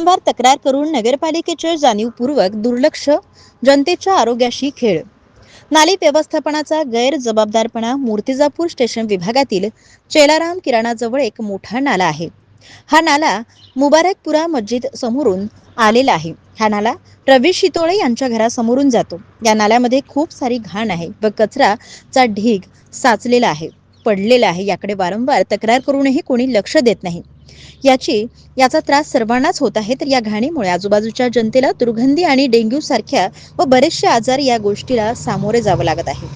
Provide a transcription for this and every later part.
वारंवार तक्रार करून नगरपालिकेचे जाणीवपूर्वक दुर्लक्ष जनतेच्या आरोग्याशी खेळ. नाली व्यवस्थापनाचा गैरजबाबदारपणा मूर्तिजापूर स्टेशन विभागातील चेलाराम किराणाजवळ एक मोठा नाला आहे. हा नाला मुबारकपुरा मस्जिद समोरून आलेला आहे. हा नाला रवी शितोळे यांच्या घरासमोरून जातो. या नाल्यामध्ये खूप सारी घाण आहे व कचराचा ढीग साचलेला आहे पडलेला आहे. याकडे वारंवार तक्रार करूनही कोणी लक्ष देत नाही. याची याचा त्रास सर्वांनाच होत आहे तर या घाणीमुळे आजूबाजूच्या जनतेला दुर्गंधी आणि डेंग्यू सारख्या व बरेचसे आजार या गोष्टीला सामोरे जावं लागत आहे.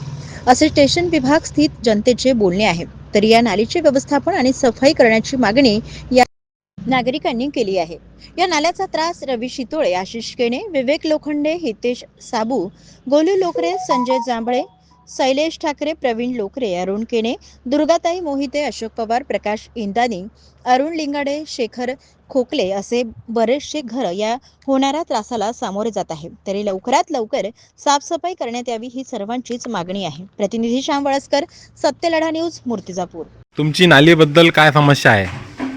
असे स्टेशन विभाग स्थित जनतेचे बोलणे आहे. तर या नालीचे व्यवस्थापन आणि सफाई करण्याची मागणी या नागरिकांनी केली आहे. या नाल्याचा त्रास रवी शितोळे आशिष केणे विवेक लोखंडे हितेश साबू गोलू लोकरे संजय जांभळे शैलेश ठाकरे प्रवीण लोकरे अरुण केणे दुर्गाताई मोहिते अशोक पवार प्रकाश इंदानी अरुण लिंगाडे शेखर खोकले असे बरेचसे घर या होणाऱ्या त्रासाला सामोरे जात आहे तरी लवकरात लवकर साफसफाई करण्यात यावी ही सर्वांचीच मागणी आहे. प्रतिनिधी श्याम वळसकर सत्यलढा न्यूज मूर्तिजापूर. तुमची नालीबद्दल काय समस्या आहे?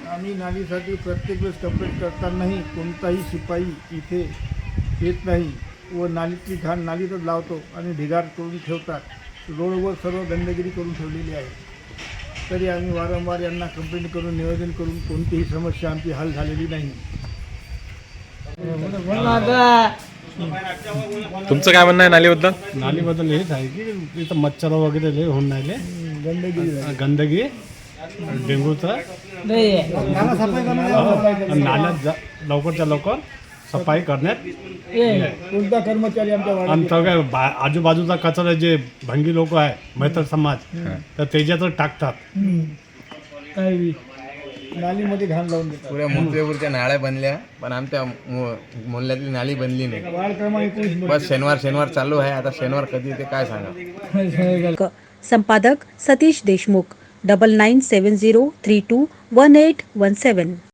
आम्ही नालीसाठी प्रत्येक वेळेस कंप्लेंट करतानाही कोणताही शिपाई इथे येत नाही. व नालीतली घाण नालीतच लावतो आणि ढिगार करून ठेवतात. रोडवर सर्व गंदगिरी करून ठेवलेली आहे. तरी आम्ही वारंवार यांना कंप्लेंट करून निवेदन करून कोणतीही समस्या आमची हल झालेली नाही. तुमचं काय म्हणणं आहे नालीबद्दल? नालीबद्दल हेच आहे की इथं मच्छर वगैरे लय होऊन राहिले. गंदगिरी गंदगी डेंग्यूचं आणि नाल्यात जा- लवकरच्या लवकर. सफाई करण्यात कोणता कर्मचारी आमच्या आणि सगळ्या बा- आजूबाजूचा कचरा जे भंगी लोक आहे मैत्र समाज तर त्याच्यातच टाकतात. काही नालीमध्ये घाण लावून देतात. पुऱ्या मुंबईपूरच्या नाळ्या बनल्या पण आमच्या मो- मोहल्ल्यातली नाली बनली नाही. वार्ड क्रमांक एकोणीस बस शनिवार शनिवार चालू आहे. आता शनिवार कधी ते काय सांगा? संपादक Satish Deshmukh double nine seven zero three two one eight one seven